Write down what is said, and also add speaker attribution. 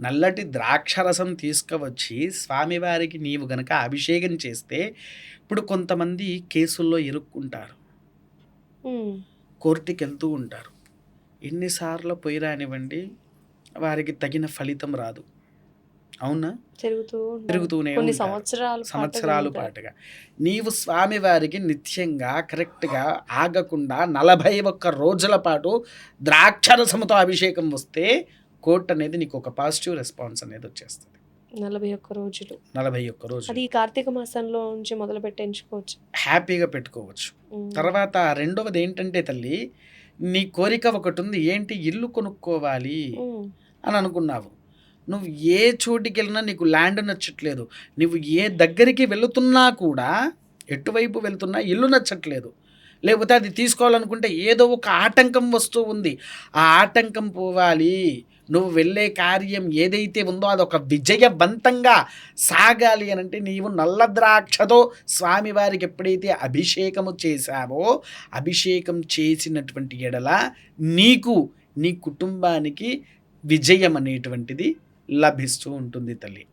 Speaker 1: నల్లటి ద్రాక్షరసం తీసుకువచ్చి స్వామివారికి నీవు గనక అభిషేకం చేస్తే ఇప్పుడు కొంతమంది కేసుల్లో ఇరుక్కుంటారు. కోర్టుకి వెళ్తూ ఉంటారు. ఎన్నిసార్లు పోయి రానివ్వండి వారికి తగిన ఫలితం రాదు. అవునా?
Speaker 2: తిరుగుతూ.
Speaker 1: తిరుగుతూనే.
Speaker 2: సంవత్సరాలు
Speaker 1: సంవత్సరాలు పాటుగా. నీవు స్వామివారికి నిత్యంగా కరెక్ట్గా ఆగకుండా నలభై ఒక్క రోజుల పాటు ద్రాక్షరసముతో అభిషేకం వస్తే కోర్టు అనేది నీకు ఒక పాజిటివ్ రెస్పాన్స్ అనేది వచ్చేస్తుంది.
Speaker 2: నలభై ఒక్క రోజులు.
Speaker 1: నలభై ఒక్క రోజు
Speaker 2: అది కార్తీక మాసంలో నుంచి మొదలు పెట్టి ఎంచుకోవచ్చు.
Speaker 1: హ్యాపీగా పెట్టుకోవచ్చు. తర్వాత రెండవది ఏంటంటే తల్లి నీ కోరిక ఒకటి ఉంది ఏంటి? ఇల్లు కొనుక్కోవాలి అని అనుకున్నావు. నువ్వు ఏ చోటికి వెళ్ళినా నీకు ల్యాండ్ నచ్చట్లేదు. నువ్వు ఏ దగ్గరికి వెళుతున్నా కూడా ఎటువైపు వెళ్తున్నా ఇల్లు నచ్చట్లేదు. లేకపోతే అది తీసుకోవాలనుకుంటే ఏదో ఒక ఆటంకం వస్తూ ఉంది. ఆ ఆటంకం పోవాలి. నువ్వు వెళ్ళే కార్యం ఏదైతే ఉందో అది ఒక విజయవంతంగా సాగాలి అని అంటే నీవు నల్ల ద్రాక్షతో స్వామివారికి ఎప్పుడైతే అభిషేకము చేశావో అభిషేకం చేసినటువంటి ఎడల నీకు నీ కుటుంబానికి విజయం అనేటువంటిది లభిస్తూ ఉంటుంది తల్లి.